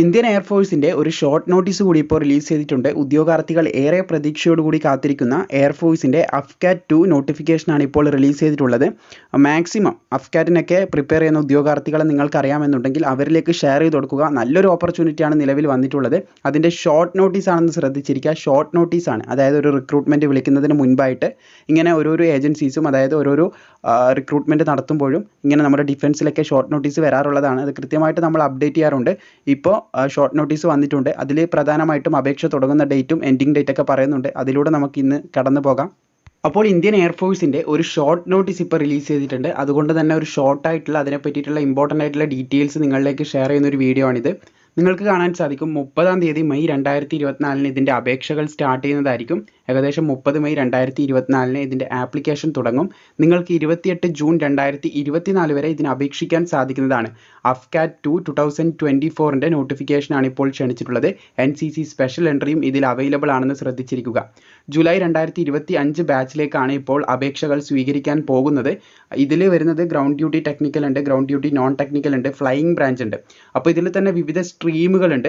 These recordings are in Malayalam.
ഇന്ത്യൻ എയർഫോഴ്സിന്റെ ഒരു ഷോർട്ട് നോട്ടീസ് കൂടി ഇപ്പോൾ റിലീസ് ചെയ്തിട്ടുണ്ട്. ഉദ്യോഗാർത്ഥികൾ ഏറെ പ്രതീക്ഷയോടുകൂടി കാത്തിരിക്കുന്ന എയർഫോഴ്സിന്റെ അഫ്കാറ്റ് ടു നോട്ടിഫിക്കേഷനാണ് ഇപ്പോൾ റിലീസ് ചെയ്തിട്ടുള്ളത്. മാക്സിമം അഫ്കാറ്റിനൊക്കെ പ്രിപ്പയർ ചെയ്യുന്ന ഉദ്യോഗാർത്ഥികളെ നിങ്ങൾക്ക് അറിയാമെന്നുണ്ടെങ്കിൽ അവരിലേക്ക് ഷെയർ ചെയ്ത് കൊടുക്കുക. നല്ലൊരു ഓപ്പർച്യൂണിറ്റിയാണ് നിലവിൽ വന്നിട്ടുള്ളത്. അതിന്റെ ഷോർട്ട് നോട്ടീസ് ആണെന്ന് ശ്രദ്ധിച്ചിരിക്കുക. ഷോർട്ട് നോട്ടീസാണ് അതായത് ഒരു റിക്രൂട്ട്മെന്റ് വിളിക്കുന്നതിന് മുൻപായിട്ട് ഇങ്ങനെ ഓരോരോ ഏജൻസീസും അതായത് ഓരോരോ റിക്രൂട്ട്മെന്റ് നടത്തുമ്പോഴും ഇങ്ങനെ നമ്മുടെ ഡിഫൻസിലൊക്കെ ഷോർട്ട് നോട്ടീസ് വരാറുള്ളതാണ്. അത് കൃത്യമായിട്ട് നമ്മൾ അപ്ഡേറ്റ് ചെയ്യാറുണ്ട്. ഇപ്പോൾ ഷോർട്ട് നോട്ടീസ് വന്നിട്ടുണ്ട്. അതിൽ പ്രധാനമായിട്ടും അപേക്ഷ തുടങ്ങുന്ന ഡേറ്റും എൻഡിങ് ഡേറ്റ് ഒക്കെ പറയുന്നുണ്ട്. അതിലൂടെ നമുക്ക് ഇന്ന് കടന്നു പോകാം. അപ്പോൾ ഇന്ത്യൻ എയർഫോഴ്സിന്റെ ഒരു ഷോർട്ട് നോട്ടീസ് ഇപ്പോൾ റിലീസ് ചെയ്തിട്ടുണ്ട്. അതുകൊണ്ട് തന്നെ ഒരു ഷോർട്ട് ആയിട്ടുള്ള അതിനെ പറ്റിയിട്ടുള്ള ഇമ്പോർട്ടന്റ് ആയിട്ടുള്ള ഡീറ്റെയിൽസ് നിങ്ങളിലേക്ക് ഷെയർ ചെയ്യുന്ന ഒരു വീഡിയോ ആണിത്. നിങ്ങൾക്ക് കാണാൻ സാധിക്കും മുപ്പതാം തീയതി മെയ് രണ്ടായിരത്തി ഇരുപത്തിനാലിന് ഇതിന്റെ അപേക്ഷകൾ സ്റ്റാർട്ട് ചെയ്യുന്നതായിരിക്കും. ഏകദേശം മുപ്പത് മെയ് രണ്ടായിരത്തി ഇരുപത്തിനാലിന് ഇതിന്റെ ആപ്ലിക്കേഷൻ തുടങ്ങും. നിങ്ങൾക്ക് ഇരുപത്തിയെട്ട് ജൂൺ രണ്ടായിരത്തി ഇരുപത്തിനാല് വരെ ഇതിന് അപേക്ഷിക്കാൻ സാധിക്കുന്നതാണ്. AFCAT two two thousand twenty ഫോറിന്റെ നോട്ടിഫിക്കേഷനാണ് ഇപ്പോൾ ക്ഷണിച്ചിട്ടുള്ളത്. എൻ സി സി സ്പെഷ്യൽ എൻട്രിയും ഇതിൽ അവൈലബിൾ ആണെന്ന് ശ്രദ്ധിച്ചിരിക്കുക. ജൂലൈ രണ്ടായിരത്തി ഇരുപത്തി അഞ്ച് ബാച്ചിലേക്കാണ് ഇപ്പോൾ അപേക്ഷകൾ സ്വീകരിക്കാൻ പോകുന്നത്. ഇതിൽ വരുന്നത് ഗ്രൗണ്ട് ഡ്യൂട്ടി ടെക്നിക്കൽ ഉണ്ട് ഗ്രൗണ്ട് ഡ്യൂട്ടി നോൺ ടെക്നിക്കൽ ഉണ്ട് ഫ്ലൈയിങ് ബ്രാഞ്ച് ഉണ്ട്. അപ്പോൾ ഇതിൽ തന്നെ വിവിധ സ്ട്രീമുകളുണ്ട്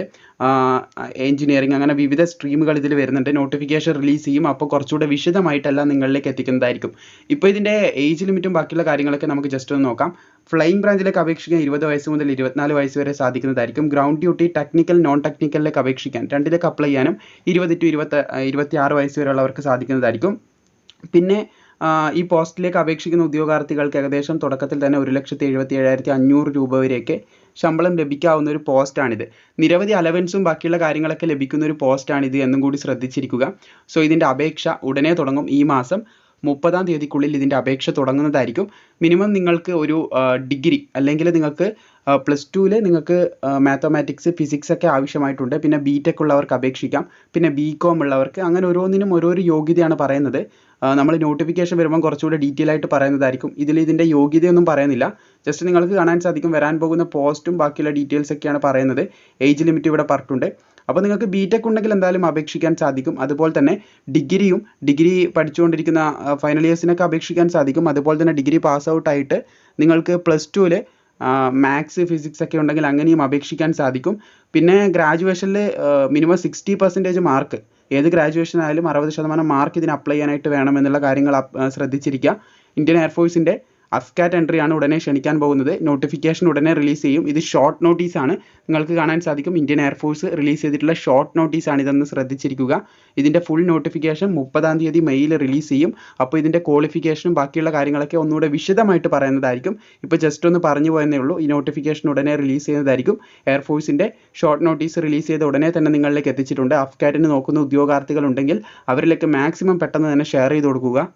എഞ്ചിനീയറിംഗ് അങ്ങനെ വിവിധ സ്ട്രീമുകൾ ഇതിൽ വരുന്നുണ്ട്. നോട്ടിഫിക്കേഷൻ റിലീസ് ചെയ്യും. അപ്പോൾ കുറച്ചുകൂടെ വിശദമായിട്ടെല്ലാം നിങ്ങളിലേക്ക് എത്തിക്കുന്നതായിരിക്കും. ഇപ്പോൾ ഇതിന്റെ ഏജ് ലിമിറ്റും ബാക്കിയുള്ള കാര്യങ്ങളൊക്കെ നമുക്ക് ജസ്റ്റ് ഒന്ന് നോക്കാം. ഫ്ലൈയിങ് ബ്രാഞ്ചിലേക്ക് അപേക്ഷിക്കാൻ ഇരുപത് വയസ്സ് മുതൽ ഇരുപത്തിനാല് വയസ്സ് വരെ സാധിക്കുന്നതായിരിക്കും. ഗ്രൗണ്ട് ഡ്യൂട്ടി ടെക്നിക്കൽ നോൺ ടെക്നിക്കലിലേക്ക് അപേക്ഷിക്കാൻ രണ്ടിലേക്ക് അപ്ലൈ ചെയ്യാനും ഇരുപത് ടു ഇരുപത്തി ഇരുപത്തി ആറ് വയസ്സ് വരെയുള്ളവർക്ക് സാധിക്കുന്നതായിരിക്കും. പിന്നെ ഈ പോസ്റ്റിലേക്ക് അപേക്ഷിക്കുന്ന ഉദ്യോഗാർത്ഥികൾക്ക് ഏകദേശം തുടക്കത്തിൽ തന്നെ ഒരു ലക്ഷത്തി എഴുപത്തി ഏഴായിരത്തി അഞ്ഞൂറ് രൂപ വരെയൊക്കെ ശമ്പളം ലഭിക്കാവുന്ന ഒരു പോസ്റ്റാണിത്. നിരവധി അലവൻസും ബാക്കിയുള്ള കാര്യങ്ങളൊക്കെ ലഭിക്കുന്ന ഒരു പോസ്റ്റാണിത് എന്നും കൂടി ശ്രദ്ധിച്ചിരിക്കുക. സോ ഇതിന്റെ അപേക്ഷ ഉടനെ തുടങ്ങും ഈ മാസം. മുപ്പതാം തീയതിക്കുള്ളിൽ ഇതിന്റെ അപേക്ഷ തുടങ്ങുന്നതായിരിക്കും. മിനിമം നിങ്ങൾക്ക് ഒരു ഡിഗ്രി അല്ലെങ്കിൽ നിങ്ങൾക്ക് പ്ലസ് ടുവിൽ നിങ്ങൾക്ക് മാത്തമാറ്റിക്സ് ഫിസിക്സ് ഒക്കെ ആവശ്യമായിട്ടുണ്ട്. പിന്നെ ബി ടെക് ഉള്ളവർക്ക് അപേക്ഷിക്കാം. പിന്നെ ബി കോം ഉള്ളവർക്ക് അങ്ങനെ ഓരോന്നിനും ഓരോരോ യോഗ്യതയാണ് പറയുന്നത്. നമ്മൾ നോട്ടിഫിക്കേഷൻ വരുമ്പോൾ കുറച്ചുകൂടി ഡീറ്റെയിൽ ആയിട്ട് പറയുന്നതായിരിക്കും. ഇതിൽ ഇതിന്റെ യോഗ്യതയൊന്നും പറയുന്നില്ല. ജസ്റ്റ് നിങ്ങൾക്ക് കാണാൻ സാധിക്കും വരാൻ പോകുന്ന പോസ്റ്റും ബാക്കിയുള്ള ഡീറ്റെയിൽസ് ഒക്കെയാണ് പറയുന്നത്. ഏജ് ലിമിറ്റ് ഇവിടെ പറഞ്ഞിട്ടുണ്ട്. അപ്പോൾ നിങ്ങൾക്ക് ബി ടെക് ഉണ്ടെങ്കിൽ എന്തായാലും അപേക്ഷിക്കാൻ സാധിക്കും. അതുപോലെ തന്നെ ഡിഗ്രിയും ഡിഗ്രി പഠിച്ചുകൊണ്ടിരിക്കുന്ന ഫൈനൽ ഇയേഴ്സിനൊക്കെ അപേക്ഷിക്കാൻ സാധിക്കും. അതുപോലെ തന്നെ ഡിഗ്രി പാസ് ഔട്ട് ആയിട്ട് നിങ്ങൾക്ക് പ്ലസ് ടുവിൽ മാത്സ് ഫിസിക്സ് ഒക്കെ ഉണ്ടെങ്കിൽ അങ്ങനെയും അപേക്ഷിക്കാൻ സാധിക്കും. പിന്നെ ഗ്രാജുവേഷനിൽ മിനിമം സിക്സ്റ്റി പെർസെന്റേജ് മാർക്ക് ഏത് ഗ്രാജുവേഷൻ ആയാലും അറുപത് ശതമാനം മാർക്ക് ഇതിന് അപ്ലൈ ചെയ്യാനായിട്ട് വേണം എന്നുള്ള കാര്യങ്ങൾ ശ്രദ്ധിച്ചിരിക്കുക. ഇന്ത്യൻ എയർഫോഴ്സിന്റെ അഫ്കാറ്റ് എൻട്രി ആണ് ഉടനെ ക്ഷണിക്കാൻ പോകുന്നത്. നോട്ടിഫിക്കേഷൻ ഉടനെ റിലീസ് ചെയ്യും. ഇത് ഷോർട്ട് നോട്ടീസ് ആണ്. നിങ്ങൾക്ക് കാണാൻ സാധിക്കും. ഇന്ത്യൻ എയർഫോഴ്സ് റിലീസ് ചെയ്തിട്ടുള്ള ഷോർട്ട് നോട്ടീസ് ആണ് ഇതെന്ന് ശ്രദ്ധിച്ചിരിക്കുക. ഇതിന്റെ ഫുൾ നോട്ടിഫിക്കേഷൻ മുപ്പതാം തീയതി മെയ്യിൽ റിലീസ് ചെയ്യും. അപ്പോൾ ഇതിന്റെ ക്വാളിഫിക്കേഷനും ബാക്കിയുള്ള കാര്യങ്ങളൊക്കെ ഒന്നുകൂടെ വിശദമായിട്ട് പറയുന്നതായിരിക്കും. ഇപ്പോൾ ജസ്റ്റ് ഒന്ന് പറഞ്ഞു പോയെന്നേ ഉള്ളൂ. ഈ നോട്ടിഫിക്കേഷൻ ഉടനെ റിലീസ് ചെയ്യുന്നതായിരിക്കും. എയർഫോഴ്സിന്റെ ഷോർട്ട് നോട്ടീസ് റിലീസ് ചെയ്ത ഉടനെ തന്നെ നിങ്ങളിലേക്ക് എത്തിച്ചിട്ടുണ്ട്. അഫ്കാറ്റിന് നോക്കുന്ന ഉദ്യോഗാർത്ഥികൾ ഉണ്ടെങ്കിൽ അവരിലേക്ക് മാക്സിമം പെട്ടെന്ന് തന്നെ ഷെയർ ചെയ്ത് കൊടുക്കുക.